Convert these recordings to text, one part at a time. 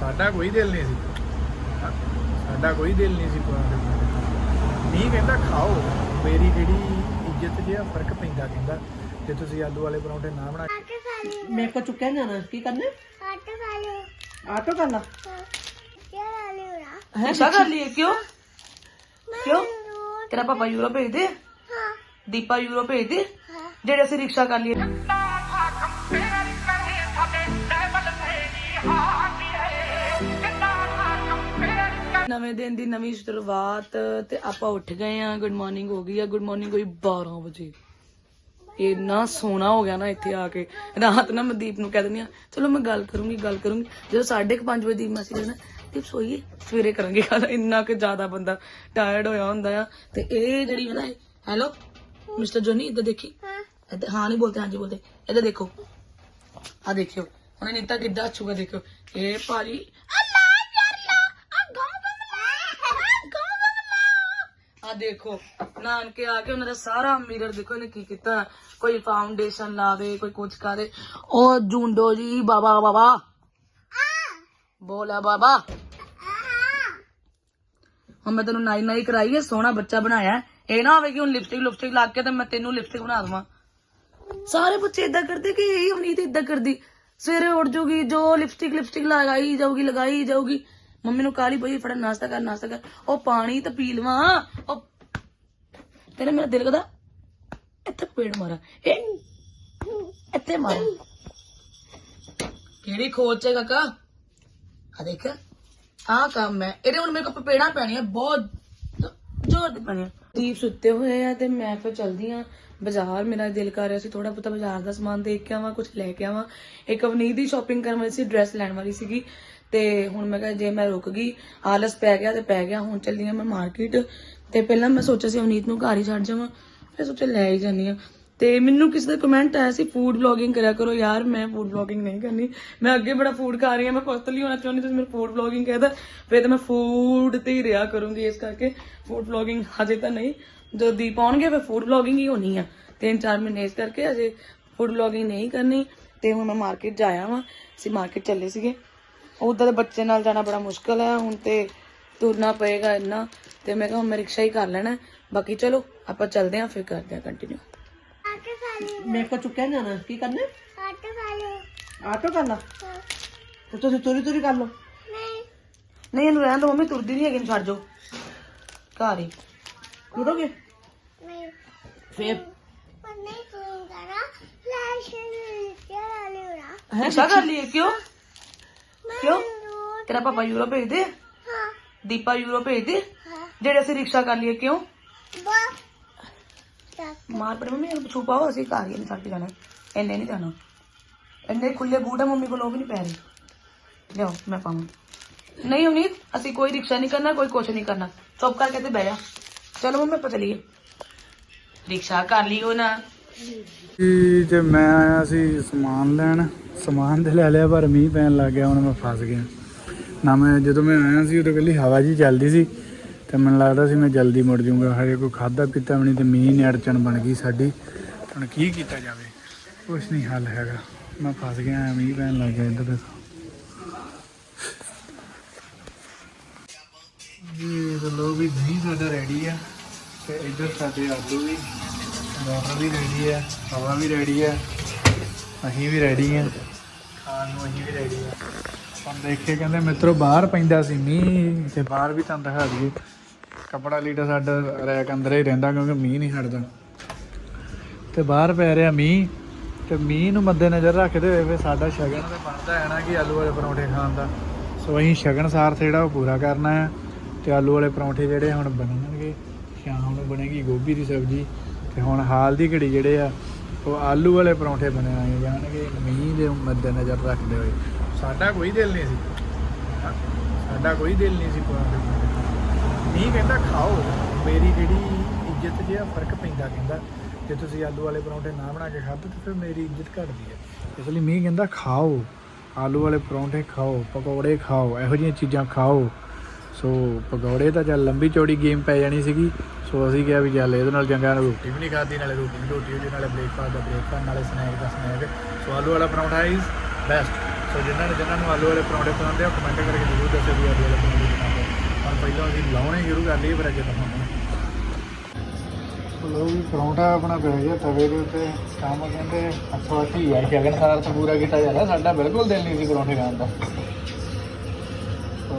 ਸਾਡਾ ਕੋਈ ਦਿਲ ਨਹੀਂ ਸੀ। ਸਾਡਾ ਕੋਈ ਦਿਲ ਨਹੀਂ ਸੀ ਦਾ ਨਹੀਂ ਕਹਿੰਦਾ ਖਾਓ ਮੇਰੀ ਜਿਹੜੀ ਇੱਜ਼ਤ ਜਿਹਾ ਫ਼ਰਕ ਪੈਂਦਾ ਕਹਿੰਦਾ। ਜੇ ਤੁਸੀਂ ਆਲੂ ਵਾਲੇ ਪਰੌਂਠੇ ਨਾ ਬਣਾ ਮੇਰੇ ਕੋ ਚੁੱਕਿਆ ਜਾਣਾ। ਕੀ ਕਰਨਾ? ਆਟੇ ਖਾ ਲਿਓ। ਆਟੋ ਕਰ ਲਾ। ਕੀ ਲਿਓ ਨਾ ਹੈ ਕਰ ਲਈ ਕਿਉਂ? ਕਿਉਂ? ਤੇਰਾ ਪਾਪਾ ਯੂਰੋ ਭੇਜ ਦੇ ਹਾਂ। ਦੀਪਾ ਯੂਰੋ ਭੇਜ ਦੇ ਹਾਂ। ਜਿਹੜੇ ਅਸੀਂ ਰਿਕਸ਼ਾ ਕਰ ਲਈਏ। ਨਵੇਂ ਦਿਨ ਦੀ ਨਵੀਂ ਸ਼ੁਰੂਆਤ ਤੇ ਆਪਾਂ ਉੱਠ ਗਏ ਆ ਗੁੱਡ ਮਾਰਨਿੰਗ ਹੋ ਗਈ ਆ। ਗੁੱਡ ਮਾਰਨਿੰਗ ਹੋਈ 12 ਵਜੇ। ਇੰਨਾ ਸੋਹਣਾ ਹੋ ਗਿਆ ਨਾ ਇੱਥੇ ਆ ਕੇ। ਰਾਤ ਨਾ ਮੈਂ ਨੂੰ ਕਹਿ ਦਿੰਦੀ ਆ ਚਲੋ ਮੈਂ ਗੱਲ ਕਰੂੰਗੀ ਗੱਲ ਕਰੂੰਗੀ। ਜਦੋਂ 5:30 ਵਜੇ ਦੀਪ ਮਾਸੀ ਕਹਿੰਦਾ, ਦੀਪ ਸੋਈਏ, ਸਵੇਰੇ ਕਰਾਂਗੇ ਗੱਲ। ਇੰਨਾ ਕਿ ਜ਼ਿਆਦਾ ਬੰਦਾ ਟਾਇਰਡ ਹੋਇਆ ਹੁੰਦਾ ਆ। ਤੇ ਇਹ ਜਿਹੜੀ ਹੈ ਨਾ, ਹੈਲੋ, ਮਿਸਟਰ ਜੋਨੀ, ਇੱਧਰ ਦੇਖੀ? ਹਾਂ ਇੱਧਰ ਨਹੀਂ ਬੋਲਦੇ, ਹਾਂਜੀ ਬੋਲਦੇ। ਇੱਧਰ ਦੇਖੋ। ਆ ਦੇਖਿਓ। ਉਹਨੇ ਨੀਤਾ ਕਿੱਦਾਂ ਅੱਛੂਗਾ ਦੇਖਿਓ। ਇਹ ਭਾਜੀ ਆ ਦੇਖੋ, ਨਾਨਕੇ ਆ ਕੇ ਉਹਨਾਂ ਦਾ ਸਾਰਾ ਮਿਰਰ ਦੇਖੋ ਇਹਨੇ ਕੀ ਕੀਤਾ? ਕੋਈ ਫਾਊਂਡੇਸ਼ਨ ਲਾ ਕੋਈ ਕੁਝ ਕਰੇ। ਉਹ ਜੁੰਡੋ ਜੀ, ਬਾਬਾ ਬਾਬਾ। ਬੋਲਾ ਬਾਬਾ। ਹੁਣ ਮੈਂ ਤੈਨੂੰ ਨਾਈ ਨਾਈ ਕਰਾਈ ਹੈ ਸੋਹਣਾ ਬੱਚਾ ਬਣਾਇਆ। ਇਹ ਨਾ ਹੋਵੇ ਕਿ ਹੁਣ ਲਿਪਸਟਿਕ ਲਿਪਸਟਿਕ ਲਾ ਕੇ ਤੇ ਮੈਂ ਤੈਨੂੰ ਲਿਪਸਟਿਕ ਬਣਾ ਦਵਾਂ। ਸਾਰੇ ਬੱਚੇ ਇਦਾਂ ਕਰਦੇ ਕਿ ਇਹ ਤੇ ਇਦਾਂ ਕਰਦੀ। ਸਵੇਰੇ ਉੱਠ ਜੂਗੀ, ਜੋ ਲਿਪਸਟਿਕ ਲਿਪਸਟਿਕ ਲਗਾਈ ਜਾਊਗੀ ਲਗਾਈ ਜਾਊਗੀ। ਮੰਮੀ ਨੂੰ ਕਾਲੀ ਪਈ ਫੜ ਨਾਸ਼ਤਾ ਕਰ ਨਾਸ਼ਤਾ ਕਰ ਉਹ ਪਾਣੀ ਤਾਂ ਪੀ ਲਵਾਂ। ਉਹ ਤੇਰੇ ਮੇਰਾ ਦਿਲ ਕਰਦਾ ਇੱਥੇ ਪੇੜ ਮਾਰਾ ਇਹ ਇੱਥੇ ਮਾਰਾ। ਕਿਹੜੀ ਖੋਜ ਹੈ ਕਾਕਾ? ਆ ਦੇਖ ਆ ਕੰਮ ਹੈ। ਇਹਦੇ ਹੁਣ ਮੇਰੇ ਕੋਲ ਪੇੜਾਂ ਪੈਣੀਆਂ ਬਹੁਤ ਜ਼ੋਰ ਦੀ ਪੈਣੀਆਂ। ਦੀਪ ਸੁੱਤੇ ਹੋਏ ਆ ਤੇ ਮੈਂ ਫਿਰ ਚਲਦੀ ਆ। ਬਾਜ਼ਾਰ ਮੇਰਾ ਦਿਲ ਕਰ ਰਿਹਾ ਸੀ ਥੋੜਾ ਬਹੁਤਾ ਬਾਜ਼ਾਰ ਦਾ ਸਮਾਨ ਦੇਖ ਕੇ ਆਵਾਂ ਕੁਝ ਲੈ ਕੇ ਆਵਾਂ। ਇੱਕ ਅਵਨੀਤ ਦੀ ਸ਼ਾਪਿੰਗ ਕਰਨ ਵਾਲੀ ਸੀ ਡਰੈਸ ਲੈਣ ਵਾਲੀ ਸੀਗੀ। ਤੇ ਹੁਣ ਮੈਂ ਕਿਹਾ ਜੇ ਮੈਂ ਰੁਕ ਗਈ, ਆਲਸ ਪੈ ਗਿਆ ਤੇ ਪੈ ਗਿਆ, ਹੁਣ ਚੱਲੀ ਆ ਮੈਂ ਮਾਰਕੀਟ ਤੇ ਪਹਿਲਾਂ ਮੈਂ ਸੋਚਿਆ ਸੀ ਅਵਨੀਤ ਨੂੰ ਘਰ ਹੀ ਛੱਡ ਜਾਵਾਂ, ਫਿਰ ਸੋਚਿਆ ਲੈ ਹੀ ਜਾਨੀ ਆ। ਤੇ ਮੈਨੂੰ ਕਿਸੇ ਦਾ ਕਮੈਂਟ ਆਇਆ ਸੀ ਫੂਡ ਵਲੌਗਿੰਗ ਕਰਿਆ ਕਰੋ, ਯਾਰ ਮੈਂ ਫੂਡ ਵਲੌਗਿੰਗ ਨਹੀਂ ਕਰਨੀ, ਮੈਂ ਅੱਗੇ ਬੜਾ ਫੂਡ ਖਾ ਰਹੀ ਹਾਂ ਮੈਂ ਪਤਲੀ ਹੋਣਾ ਚਾਹੁੰਦੀ, ਤੁਸੀਂ ਮੈਨੂੰ ਫੂਡ ਵਲੌਗਿੰਗ ਕਹਿਦਾ ਫਿਰ ਤਾਂ ਮੈਂ ਫੂਡ ਤੇ ਹੀ ਰਿਹਾ ਕਰੂੰਗੀ ਇਸ ਕਰਕੇ ਫੂਡ ਵਲੌਗਿੰਗ ਹਜੇ ਤਾਂ ਨਹੀਂ, ਜਦੋਂ ਦੀਪ ਆਉਣਗੇ, ਫਿਰ ਫੂਡ ਵਲੌਗਿੰਗ ਹੀ ਹੋਣੀ ਆ, ਤਿੰਨ ਚਾਰ ਮਹੀਨੇ ਇਸ ਕਰਕੇ ਅਜੇ ਫੂਡ ਵਲੌਗਿੰਗ ਨਹੀਂ ਕਰਨੀ, ਤੇ ਹੁਣ ਮੈਂ ਮਾਰਕੀਟ ਜਾਇਆ ਵਾਂ ਅਸੀਂ ਮਾਰਕੀਟ ਚੱਲੇ ਸੀਗੇ। ਉਧਰ ਦੇ ਬੱਚੇ ਨਾਲ ਜਾਣਾ ਬੜਾ ਮੁਸ਼ਕਲ ਹੈ ਹੁਣ ਤੇ ਤੁਰਨਾ ਪਏਗਾ ਇੰਨਾ ਤੇ ਮੈਂ ਕਿਹਾ ਹੁਣ ਮੈਂ ਰਿਕਸ਼ਾ ਹੀ ਕਰ ਲੈਣਾ। ਬਾਕੀ ਚਲੋ ਆਪਾਂ ਚੱਲਦੇ ਆਂ ਫਿਰ ਕਰਦੇ ਆਂ ਕੰਟੀਨਿਊ ਮੇਰੇ ਕੋ ਚੁੱਕਿਆ ਜਾਣਾ ਕੀ ਕਰਨਾ ਆਟੇ ਖਾ ਲਿਓ ਆਟੋ ਕਰ ਲਾ ਹਾਂ ਤੇ ਤੁਸੀਂ ਤੁਰੀ ਤੁਰੀ ਕਰ ਲਓ। ਨਹੀਂ। ਨਹੀਂ ਇਹਨੂੰ ਰਹਿਣ ਦੋ ਮੰਮੀ ਤੁਰਦੀ ਨਹੀਂ ਹੈਗੀ ਇਹਨੂੰ ਛੱਡ ਜਾਓ। ਘਰ ਹੀ। ਤੁਰੋਗੇ? ਨਹੀਂ। ਫੇਰ? ਪਰ ਨਹੀਂ ਕਰੂੰਗਾ ਨਾ ਫਲੈਸ਼ ਕੀ ਖਾ ਲਿਓ ਨਾ ਹੈ ਕਰ ਲਈਏ ਕਿਉਂ? ਕਿਉਂ ਰੋਟ ਤੇਰਾ ਪਾਪਾ ਯੂਰੋ ਭੇਜ ਦੇ ਹਾਂ ਦੀਪਾ ਯੂਰੋ ਭੇਜ ਦੇ ਹਾਂ ਜਿਹੜੇ ਅਸੀਂ ਰਿਕਸ਼ਾ ਕਰ ਲਈਏ ਕਿਉਂ ਬਸ ਤੱਕ ਮਾਰ ਪੜੇ ਮੰਮੀ ਇਹਨੂੰ ਛੂ ਪਾਓ ਅਸੀਂ ਘਰ ਹੀ ਨਹੀਂ ਛੱਡ ਕੇ ਜਾਣਾ ਇੰਨੇ ਨਹੀਂ ਜਾਣਾ ਇੰਨੇ ਖੁੱਲੇ ਬੂਟ ਆ ਮੰਮੀ ਕੋਲ ਉਹ ਵੀ ਨਹੀਂ ਪੈ ਰਹੇ ਲਿਆਓ ਮੈਂ ਪਾਵਾਂ ਨਹੀਂ ਉਮੀਦ ਅਸੀਂ ਕੋਈ ਰਿਕਸ਼ਾ ਨਹੀਂ ਕਰਨਾ ਕੋਈ ਕੁਛ ਨਹੀਂ ਕਰਨਾ ਚੁੱਪ ਕਰਕੇ ਤੇ ਬਹਿ ਜਾ ਚਲੋ ਜੀ ਤੇ ਮੈਂ ਆਇਆ ਸੀ ਸਮਾਨ ਲੈਣ, ਸਮਾਨ ਤੇ ਲੈ ਲਿਆ, ਪਰ ਮੀਂਹ ਪੈਣ ਲੱਗ ਗਿਆ, ਹੁਣ ਮੈਂ ਫਸ ਗਿਆ। ਨਾ ਮੈਂ, ਜਦੋਂ ਮੈਂ ਆਇਆ ਸੀ, ਉਦੋਂ ਕੱਲੀ ਹਵਾ ਜੀ ਚੱਲਦੀ ਸੀ, ਤੇ ਮੈਨੂੰ ਲੱਗਦਾ ਸੀ ਮੈਂ ਜਲਦੀ ਮੁੜ ਜਾਊਂਗਾ। ਹਰੇ ਕੋਈ ਖਾਦਾ ਪੀਤਾ ਵੀ ਤੇ ਮੀਂਹ ਨੇ ਅੜਚਣ ਬਣ ਗਈ ਸਾਡੀ। ਹੁਣ ਕੀ ਕੀਤਾ ਜਾਵੇ? ਕੁਛ ਨਹੀਂ ਹੱਲ ਹੈਗਾ। ਮੈਂ ਫਸ ਗਿਆ, ਮੀਂਹ ਪੈਣ ਲੱਗ ਗਿਆ ਇੱਧਰ। ਦੇਖੋ ਜੀ ਲੋ ਵੀ ਦਹੀਂ ਸਾਡਾ ਰੈਡੀ ਆ, ਤੇ ਇੱਧਰ ਸਾਡੇ ਆਲੂ ਵੀ। ਮੋਟਰ ਵੀ ਰੈਡੀ ਹੈ ਹਵਾ ਵੀ ਰੈਡੀ ਹੈ ਅਸੀਂ ਵੀ ਰੈਡੀ ਹਾਂ ਖਾਣ ਨੂੰ ਅਸੀਂ ਵੀ ਰੈਡੀ ਆ। ਹੁਣ ਦੇਖੇ ਕਹਿੰਦੇ ਮਿੱਤਰੋ ਬਾਹਰ ਪੈਂਦਾ ਸੀ, ਮੀਂਹ ਤੇ ਬਾਹਰ ਵੀ ਤੁਹਾਨੂੰ ਦਿਖਾ ਦਈਏ ਕਪੜਾ ਲੀੜਾ ਸਾਡਾ ਰੈਕ ਅੰਦਰ ਹੀ ਰਹਿੰਦਾ, ਕਿਉਂਕਿ ਮੀਂਹ ਨਹੀਂ ਹਟਦਾ। ਤੇ ਬਾਹਰ ਪੈ ਰਿਹਾ ਮੀਂਹ, ਤੇ ਮੀਂਹ ਨੂੰ ਮੱਦੇ ਨਜ਼ਰ ਰੱਖਦੇ ਹੋਏ ਫਿਰ ਸਾਡਾ ਸ਼ਗਨ ਤੇ ਬਣਦਾ ਹੈ ਨਾ ਕਿ ਆਲੂ ਵਾਲੇ ਪਰੌਂਠੇ ਖਾਣ ਦਾ। ਸੋ ਅਸੀਂ ਸ਼ਗਨ ਸਾਰਥ ਜਿਹੜਾ ਉਹ ਪੂਰਾ ਕਰਨਾ ਹੈ, ਤੇ ਆਲੂ ਵਾਲੇ ਪਰੌਂਠੇ ਜਿਹੜੇ ਹੁਣ ਬਣਨਗੇ, ਸ਼ਾਮ ਨੂੰ ਬਣੇਗੀ ਗੋਭੀ ਦੀ ਸਬਜ਼ੀ। ਤੇ ਹੁਣ ਹਾਲ ਦੀ ਘੜੀ ਜਿਹੜੇ ਆ, ਉਹ ਆਲੂ ਵਾਲੇ ਪਰੌਂਠੇ ਬਣਾਏ ਜਾਣਗੇ ਮੀਂਹ ਦੇ ਮੱਦੇਨਜ਼ਰ ਰੱਖਦੇ ਹੋਏ। ਸਾਡਾ ਕੋਈ ਦਿਲ ਨਹੀਂ ਸੀ। ਸਾਡਾ ਕੋਈ ਦਿਲ ਨਹੀਂ ਸੀ ਪਰੌਂਠੇ ਖਾਣ ਮੀਂਹ ਕਹਿੰਦਾ ਖਾਓ। ਮੇਰੀ ਜਿਹੜੀ ਇੱਜ਼ਤ ਜਿਹਾ ਫ਼ਰਕ ਪੈਂਦਾ ਕਹਿੰਦਾ। ਜੇ ਤੁਸੀਂ ਆਲੂ ਵਾਲੇ ਪਰੌਂਠੇ ਨਾ ਬਣਾ ਕੇ ਖਾਧੇ, ਤਾਂ ਫਿਰ ਮੇਰੀ ਇੱਜ਼ਤ ਘਟਦੀ ਹੈ। ਇਸ ਲਈ ਮੀਂਹ ਕਹਿੰਦਾ ਖਾਓ। ਆਲੂ ਵਾਲੇ ਪਰੌਂਠੇ ਖਾਓ, ਪਕੌੜੇ ਖਾਓ, ਇਹੋ ਜਿਹੀਆਂ ਚੀਜ਼ਾਂ ਖਾਓ। ਸੋ ਪਕੌੜੇ ਤਾਂ ਚੱਲ ਲੰਬੀ ਚੌੜੀ ਗੇਮ ਪੈ ਜਾਣੀ ਸੀਗੀ। ਸੋ ਅਸੀਂ ਕਿਹਾ ਵੀ ਚੱਲ ਇਹਦੇ ਨਾਲ ਚੰਗਾ ਰੋਟੀ ਵੀ ਨਹੀਂ ਖਾਦੀ ਨਾਲੇ ਰੋਟੀ ਦੀ ਰੋਟੀ ਉਹਦੇ ਨਾਲੇ ਬ੍ਰੇਕਫਾਸਟ ਦਾ ਬ੍ਰੇਕਫਾਸਟ ਨਾਲੇ ਸਨੈਕ ਦਾ ਸਨੈਕ ਸੋ ਆਲੂ ਵਾਲਾ ਪਰੌਂਠਾ ਇਜ਼ ਬੈਸਟ ਸੋ ਜਿਨ੍ਹਾਂ ਨੇ ਜਿਨ੍ਹਾਂ ਨੂੰ ਆਲੂ ਵਾਲੇ ਪਰੌਂਠੇ ਪਸੰਦ ਆ ਕਮੈਂਟ ਕਰਕੇ ਜ਼ਰੂਰ ਦੱਸਿਓ ਵੀ ਆਲੂ ਵਾਲੇ ਪਰੌਂਠੇ ਪਸੰਦ ਆ। ਪਰ ਪਹਿਲਾਂ ਅਸੀਂ ਲਾਉਣੇ ਸ਼ੁਰੂ ਕਰ ਲਈਏ, ਫਿਰ ਅੱਗੇ ਦਿਖਾਉਂਦੇ ਲੋ ਵੀ ਪਰੌਂਠਾ ਆਪਣਾ ਪੈ ਗਿਆ ਤਵੇ ਦੇ ਉੱਤੇ। ਕੰਮ ਕਹਿੰਦੇ ਅੱਛਾ ਠੀਕ ਯਾਰ ਸ਼ਗਨ ਸਾਰ ਤਾਂ ਪੂਰਾ ਕੀਤਾ ਜਾਂਦਾ ਸਾਡਾ ਬਿਲਕੁਲ ਦਿਲ ਨਹੀਂ ਸੀ ਪਰੌਂਠੇ ਖਾਣ ਦਾ। ਸੋ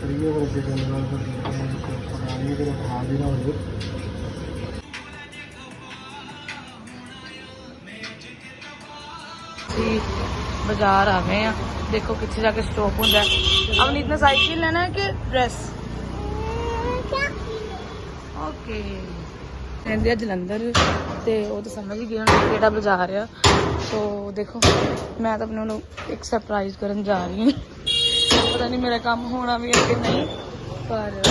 ਕਰੀਏ ਫਿਰ ਅੱਗੇ ਗੱਲਬਾਤ। ਫਿਰ ਪਕਾਈਏ ਨਾ ਹੋ ਬਾਜ਼ਾਰ ਆ ਆ। ਦੇਖੋ ਕਿੱਥੇ ਜਾ ਕੇ ਸਟਾਪ ਹੁੰਦਾ ਹੈ। ਨੇ ਸਾਈਕਲ ਲੈਣਾ ਹੈ ਕਿ ਡਰੈਸ ਓਕੇ ਕਹਿੰਦੇ ਆ ਜਲੰਧਰ ਤੇ ਉਹ ਤਾਂ ਸਮਝ ਹੀ ਗਿਆ ਕਿਹੜਾ ਬਾਜ਼ਾਰ ਆ। ਸੋ ਦੇਖੋ, ਮੈਂ ਤਾਂ ਆਪਣੇ ਨੂੰ ਇੱਕ ਸਰਪ੍ਰਾਈਜ਼ ਕਰਨ ਜਾ ਰਹੀ ਹਾਂ। ਪਤਾ ਨਹੀਂ ਮੇਰਾ ਕੰਮ ਹੋਣਾ ਵੀ ਹੈ ਕਿ ਨਹੀਂ, ਪਰ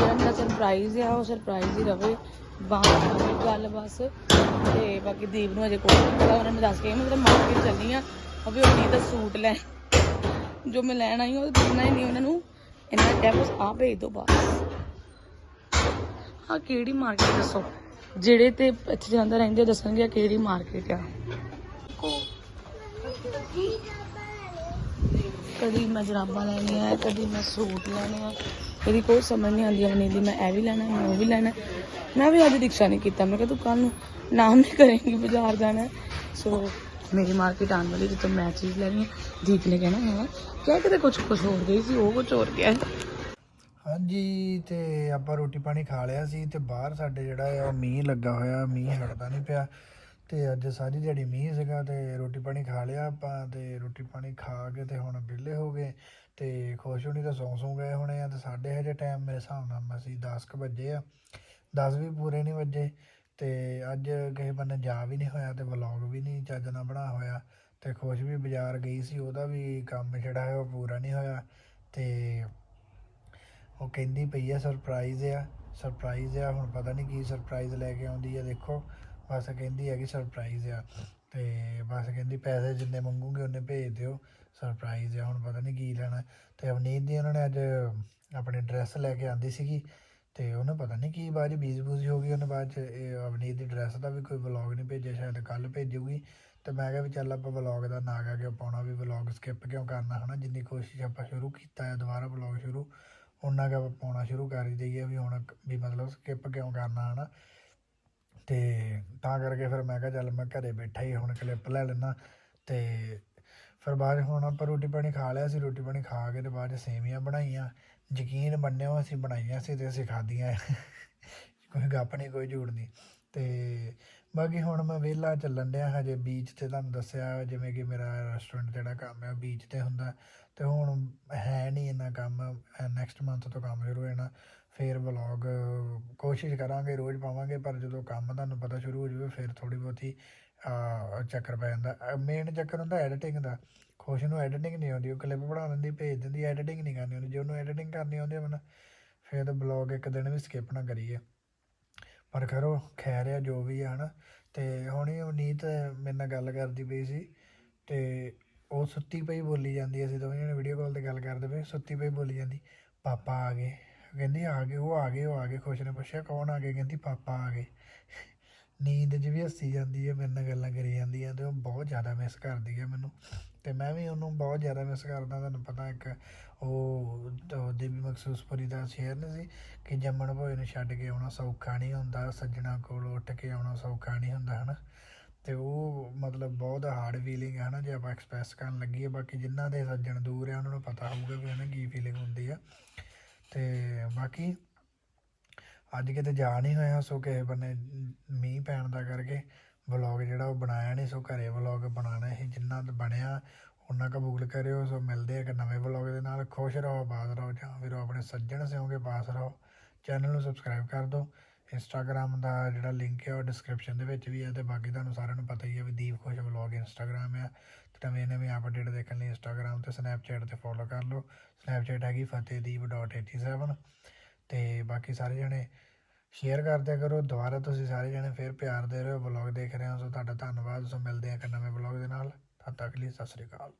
ਜਿਹੜਾ ਮੇਰਾ ਸਰਪ੍ਰਾਈਜ਼ ਆ, ਉਹ ਸਰਪ੍ਰਾਈਜ਼ ਹੀ ਰਵੇ। ਬਾਹਰ ਗੱਲ ਬਸ। ਤੇ ਬਾਕੀ ਦੀਪ ਨੂੰ ਅਜੇ ਕੋਈ ਨਹੀਂ ਪਤਾ, ਉਹਨਾਂ ਨੇ ਦੱਸ ਕੇ ਮੈਂ ਮਾਰਕੀਟ ਚੱਲੀ ਆ। ਅਭੀ ਉਹ ਦਾ ਸੂਟ ਲੈ। ਜੋ ਮੈਂ ਲੈਣ ਆਈ, ਉਹ ਦੇਣਾ ਹੀ ਨਹੀਂ ਉਹਨਾਂ ਨੂੰ। ਇਹਨਾਂ ਡੈਪਸ ਆ ਭੇਜ ਦੋ ਬਸ ਆ ਕਿਹੜੀ ਮਾਰਕੀਟ ਦੱਸੋ? ਜਿਹੜੇ ਤੇ ਇੱਥੇ ਜਾਂਦਾ ਰਹਿੰਦੇ ਦੱਸਣਗੇ ਕਿਹੜੀ ਮਾਰਕੀਟ ਆ। ਕਦੀ ਮੈਂ ਜਰਾਬਾਂ ਲੈਣੀਆਂ, ਕਦੀ ਮੈਂ ਸੂਟ ਲੈਣੇ ਆ। ਕਦੀ ਕੋਈ ਸਮਝ ਨਹੀਂ ਆਉਂਦੀ ਆਪਣੀ ਦੀ, ਮੈਂ ਇਹ ਵੀ ਲੈਣਾ, ਮੈਂ ਉਹ ਵੀ ਲੈਣਾ। ਮੈਂ ਵੀ ਅੱਜ ਰਿਕਸ਼ਾ ਨਹੀਂ ਕੀਤਾ। ਮੈਂ ਕਿਹਾ ਤੂੰ ਕੱਲ ਨੂੰ ਨਾਮ ਨਹੀਂ ਕਰੇਂਗੀ, ਬਾਜ਼ਾਰ ਜਾਣਾ ਸੋ ਮੇਰੀ ਮਾਰਕੀਟ ਆਉਣ ਵਾਲੀ ਜਿੱਥੇ ਮੈਂ ਚੀਜ਼ ਲੈਣੀ ਹੈ। ਦੀਪ ਨੇ ਕਹਿਣਾ, ਹੈ, ਕਿਹਾ ਕਿਤੇ ਕੁਝ ਕੁਝ ਹੋਰ ਗਈ ਸੀ, ਉਹ ਕੁਝ ਹੋਰ ਗਿਆ ਹਾਂਜੀ, ਤੇ ਆਪਾਂ ਰੋਟੀ ਪਾਣੀ ਖਾ ਲਿਆ ਸੀ ਤੇ ਬਾਹਰ ਸਾਡੇ ਜਿਹੜਾ ਆ, ਮੀਂਹ ਲੱਗਾ ਹੋਇਆ, ਮੀਂਹ ਹਟਦਾ ਨਹੀਂ ਪਿਆ। ਤੇ ਅੱਜ ਸਾਰੀ ਦਿਹਾੜੀ ਮੀਂਹ ਸੀਗਾ ਤੇ ਰੋਟੀ ਪਾਣੀ ਖਾ ਲਿਆ ਆਪਾਂ ਤੇ ਰੋਟੀ ਪਾਣੀ ਖਾ ਕੇ ਤੇ ਹੁਣ ਵਿਹਲੇ ਹੋ ਗਏ ਤੇ ਖੁਸ਼ ਹੋਣੀ ਤਾਂ ਸੌਂ ਸੌਂ ਗਏ ਹੋਣੇ ਆ ਤੇ ਸਾਡੇ ਹਜੇ ਟਾਈਮ ਮੇਰੇ ਹਿਸਾਬ ਨਾਲ ਅਸੀਂ 10 ਕੁ ਵਜੇ ਆ। 10 ਵੀ ਪੂਰੇ ਨਹੀਂ ਵੱਜੇ ਤੇ ਅੱਜ ਕਿਸੇ ਬੰਨੇ ਜਾ ਵੀ ਨਹੀਂ ਹੋਇਆ ਤੇ ਵਲੌਗ ਵੀ ਨਹੀਂ ਚੱਜ ਨਾਲ ਬਣਾ ਹੋਇਆ ਤੇ ਖੁਸ਼ ਵੀ ਬਾਜ਼ਾਰ ਗਈ ਸੀ, ਉਹਦਾ ਵੀ ਕੰਮ ਜਿਹੜਾ ਹੈ ਉਹ ਪੂਰਾ ਨਹੀਂ ਹੋਇਆ ਤੇ ਉਹ ਕਹਿੰਦੀ ਪਈ ਆ ਸਰਪ੍ਰਾਈਜ਼ ਆ ਸਰਪ੍ਰਾਈਜ਼ ਆ, ਹੁਣ ਪਤਾ ਨਹੀਂ ਕੀ ਸਰਪ੍ਰਾਈਜ਼ ਲੈ ਕੇ ਆਉਂਦੀ ਆ, ਦੇਖੋ। ਬਸ ਕਹਿੰਦੀ ਹੈ ਕਿ ਸਰਪ੍ਰਾਈਜ਼ ਆ। ਤੇ ਬਸ ਕਹਿੰਦੀ ਪੈਸੇ ਜਿੰਨੇ ਮੰਗੂਗੇ ਉਹਨੇ ਭੇਜ ਦਿਓ ਸਰਪ੍ਰਾਈਜ਼ ਆ। ਹੁਣ ਪਤਾ ਨਹੀਂ ਕੀ ਲੈਣਾ। ਤੇ ਅਵਨੀਤ ਦੀ ਉਹਨਾਂ ਨੇ ਅੱਜ ਆਪਣੀ ਡਰੈਸ ਲੈ ਕੇ ਆਂਦੀ ਸੀਗੀ। ਤੇ ਉਹਨੇ ਪਤਾ ਨਹੀਂ ਕੀ ਬਾਅਦ 'ਚ ਬੀਜ ਬੂਜ਼ੀ ਹੋ ਗਈ। ਉਹਨੇ ਬਾਅਦ ਚ ਇਹ ਅਵਨੀਤ ਦੀ ਡਰੈਸ ਦਾ ਵੀ ਕੋਈ ਵਲੌਗ ਨਹੀਂ ਭੇਜਿਆ। ਸ਼ਾਇਦ ਕੱਲ ਭੇਜੂਗੀ ਤੇ ਮੈਂ ਕਿਹਾ ਵੀ ਚੱਲ ਆਪਾਂ ਵਲੌਗ ਦਾ ਨਾ ਗਾ ਕੇ ਪਾਉਣਾ ਵੀ ਵਲੌਗ ਸਕਿਪ ਕਿਉਂ ਕਰਨਾ, ਹਨਾ? ਜਿੰਨੀ ਕੋਸ਼ਿਸ਼ ਆਪਾਂ ਸ਼ੁਰੂ ਕੀਤਾ ਹੈ, ਦੁਬਾਰਾ ਵਲੌਗ ਸ਼ੁਰੂ, ਉਹਨਾਂ ਕਾ ਪਾਉਣਾ ਸ਼ੁਰੂ ਕਰ ਹੀ ਦਈਏ ਵੀ ਹੁਣ ਵੀ ਮਤਲਬ ਸਕਿਪ ਕਿਉਂ ਕਰਨਾ, ਹਨਾ? ਅਤੇ ਤਾਂ ਕਰਕੇ ਫਿਰ ਮੈਂ ਕਿਹਾ ਚੱਲ ਮੈਂ ਘਰ ਬੈਠਾ ਹੀ ਹੁਣ ਕਲਿੱਪ ਲੈ ਲੈਂਦਾ ਅਤੇ ਫਿਰ ਬਾਅਦ 'ਚ ਹੁਣ ਆਪਾਂ ਰੋਟੀ ਪਾਣੀ ਖਾ ਲਿਆ ਸੀ, ਰੋਟੀ ਪਾਣੀ ਖਾ ਕੇ ਅਤੇ ਬਾਅਦ 'ਚ ਸੇਵੀਆਂ ਬਣਾਈਆਂ। ਯਕੀਨ ਮੰਨਿਓ ਅਸੀਂ ਬਣਾਈਆਂ ਸੀ ਅਤੇ ਅਸੀਂ ਖਾਧੀਆਂ। ਕੋਈ ਗੱਪ ਨਹੀਂ ਕੋਈ ਝੂਠ ਨਹੀਂ ਅਤੇ ਬਾਕੀ ਹੁਣ ਮੈਂ ਵਿਹਲਾ ਚੱਲਣ ਡਿਆ ਹਜੇ ਬੀਚ ਤੇ ਤੁਹਾਨੂੰ ਦੱਸਿਆ, ਜਿਵੇਂ ਕਿ ਮੇਰਾ ਰੈਸਟੋਰੈਂਟ ਜਿਹੜਾ ਕੰਮ ਹੈ ਬੀਚ ਤੇ ਹੁੰਦਾ। ਤੇ ਹੁਣ ਹੈ ਨਹੀਂ ਇੰਨਾ ਕੰਮ ਨੈਕਸਟ ਮੰਥ ਤੋਂ ਕੰਮ ਸ਼ੁਰੂ ਹੋ ਜਾਣਾ। ਫਿਰ ਵਲੋਗ ਕੋਸ਼ਿਸ਼ ਕਰਾਂਗੇ, ਰੋਜ਼ ਪਾਵਾਂਗੇ, ਪਰ ਜਦੋਂ ਕੰਮ ਤੁਹਾਨੂੰ ਪਤਾ ਸ਼ੁਰੂ ਹੋ ਜਾਵੇ, ਫਿਰ ਥੋੜੀ ਬਹੁਤੀ ਚੱਕਰ ਪੈ ਜਾਂਦਾ। ਮੇਨ ਚੱਕਰ ਹੁੰਦਾ ਐਡੀਟਿੰਗ ਦਾ। ਖੁਸ਼ ਨੂੰ ਐਡੀਟਿੰਗ ਨਹੀਂ ਆਉਂਦੀ, ਉਹ ਕਲਿੱਪ ਬਣਾ ਦਿੰਦੀ, ਭੇਜ ਦਿੰਦੀ ਐਡੀਟਿੰਗ ਨਹੀਂ ਕਰਨੀ ਆਉਂਦੀ ਜੇ ਉਹਨੂੰ ਐਡੀਟਿੰਗ ਕਰਨੀ ਆਉਂਦੀ ਹੈ ਮਨ ਫਿਰ ਤਾਂ ਬਲੌਗ ਇੱਕ ਦਿਨ ਵੀ ਸਕਿਪ ਨਾ ਕਰੀਏ। ਪਰ ਕਰੋ ਖੈਰ ਆ, ਜੋ ਵੀ ਆ, ਹਨਾ। ਤੇ ਹੁਣੀ ਉਨੀਤ ਮੇਰੇ ਨਾਲ ਗੱਲ ਕਰਦੀ ਪਈ ਸੀ, ਤੇ ਉਹ ਸੁੱਤੀ ਪਈ ਬੋਲੀ ਜਾਂਦੀ ਅਸੀਂ ਦੋਵੇਂ ਜਣੇ ਵੀਡੀਓ ਕਾਲ ਤੇ ਗੱਲ ਕਰਦੇ ਪਏ, ਸੁੱਤੀ ਪਈ ਬੋਲੀ ਜਾਂਦੀ, ਪਾਪਾ ਆ ਗਏ। ਕਹਿੰਦੀ ਆ ਗਏ, ਉਹ ਆ ਗਏ, ਉਹ ਆ ਗਏ, ਖੁਸ਼ ਨੇ ਪੁੱਛਿਆ ਕੌਣ ਆ ਗਏ? ਕਹਿੰਦੀ ਪਾਪਾ ਆ ਗਏ। ਨੀਂਦ 'ਚ ਵੀ ਹੱਸੀ ਜਾਂਦੀ ਹੈ, ਮੇਰੇ ਨਾਲ ਗੱਲਾਂ ਕਰੀ ਜਾਂਦੀ ਹੈ ਤੇ ਉਹ ਬਹੁਤ ਜ਼ਿਆਦਾ ਮਿਸ ਕਰਦੀ ਹੈ ਮੈਨੂੰ। ਤੇ ਮੈਂ ਵੀ ਉਹਨੂੰ ਬਹੁਤ ਜ਼ਿਆਦਾ ਮਿਸ ਕਰਦਾ, ਤੁਹਾਨੂੰ ਪਤਾ ਇੱਕ ਉਹ ਉਹ ਦੇਵੀ ਮਖਸੂਸਪੁਰੀ ਦਾ ਸ਼ੇਰ ਨਹੀਂ ਸੀ ਕਿ ਜੰਮਣ ਭੋਏ ਨੂੰ ਛੱਡ ਕੇ ਆਉਣਾ ਸੌਖਾ ਨਹੀਂ ਹੁੰਦਾ, ਸੱਜਣਾ ਕੋਲ ਉੱਠ ਕੇ ਆਉਣਾ ਸੌਖਾ ਨਹੀਂ ਹੁੰਦਾ, ਹਨਾ? ਤੇ ਉਹ ਮਤਲਬ ਬਹੁਤ ਹਾਰਡ ਫੀਲਿੰਗ ਹੈ ਨਾ ਜੇ ਆਪਾਂ ਐਕਸਪ੍ਰੈਸ ਕਰਨ ਲੱਗੀਏ ਬਾਕੀ ਜਿਨ੍ਹਾਂ ਦੇ ਸੱਜਣ ਦੂਰ ਆ ਉਹਨਾਂ ਨੂੰ ਪਤਾ ਹੋਊਗਾ ਵੀ ਉਹਨਾਂ ਕੀ ਫੀਲਿੰਗ ਹੁੰਦੀ ਆ। ਤੇ ਬਾਕੀ ਅੱਜ ਕਿਤੇ ਜਾ ਨਹੀਂ ਹੋਇਆ, ਸੋ ਕਿਸੇ ਬੰਨੇ ਮੀਂਹ ਪੈਣ ਦਾ ਕਰਕੇ ਵਲੌਗ ਜਿਹੜਾ ਉਹ ਬਣਾਇਆ ਨਹੀਂ, ਸੋ ਘਰੇ ਵਲੌਗ ਬਣਾਉਣਾ ਸੀ ਜਿੰਨਾ ਬਣਿਆ ਉਹਨਾਂ ਕਬੂਲ ਕਰਿਓ, ਸੋ ਮਿਲਦੇ ਆ ਇੱਕ ਨਵੇਂ ਵਲੌਗ ਦੇ ਨਾਲ। ਖੁਸ਼ ਰਹੋ, ਆਬਾਦ ਰਹੋ, ਜਾਂ ਫਿਰ ਆਪਣੇ ਸੱਜਣ ਸਿਓਗੇ ਪਾਸ ਰਹੋ। ਚੈਨਲ ਨੂੰ ਸਬਸਕ੍ਰਾਈਬ ਕਰ ਦਿਓ। ਇੰਸਟਾਗ੍ਰam ਦਾ ਜਿਹੜਾ ਲਿੰਕ ਹੈ ਉਹ ਡਿਸਕ੍ਰਿਪਸ਼ਨ ਦੇ ਵਿੱਚ ਵੀ ਹੈ ਤੇ ਬਾਕੀ ਤੁਹਾਨੂੰ ਸਾਰਿਆਂ ਨੂੰ ਪਤਾ ਹੀ ਹੈ ਵੀ ਦੀਪ ਖੁਸ਼ ਵਲੌਗ ਇੰਸਟਾਗ੍ਰam ਆ। ਤੇ ਨਵੇਂ ਨਵੇਂ ਅਪਡੇਟ ਦੇਖਣ ਲਈ ਇੰਸਟਾਗ੍ਰam ਤੇ ਸਨੈਪਚੈਟ ਤੇ ਫੋਲੋ ਕਰ ਲਓ। ਸਨੈਪਚੈਟ ਹੈਗੀ ਫਤਿਹਦੀਪ.87 ਤੇ ਬਾਕੀ ਸਾਰੇ ਜਣੇ ਸ਼ੇਅਰ ਕਰਦਿਆ ਕਰੋ। ਦੁਬਾਰਾ ਤੁਸੀਂ ਸਾਰੇ ਜਣੇ ਫਿਰ ਪਿਆਰ ਦੇ ਰਹੇ। ਹੋ ਵਲੌਗ ਦੇਖ ਰਹੇ ਹੋ, ਸੋ ਤੁਹਾਡਾ ਧੰਨਵਾਦ। ਸੋ ਮਿਲਦੇ ਹਾਂ ਇੱਕ ਨਵੇਂ ਵਲੌਗ ਦੇ ਨਾਲ। ਤਦ ਤੱਕ ਲਈ ਸਤਿ ਸ੍ਰੀ ਅਕਾਲ।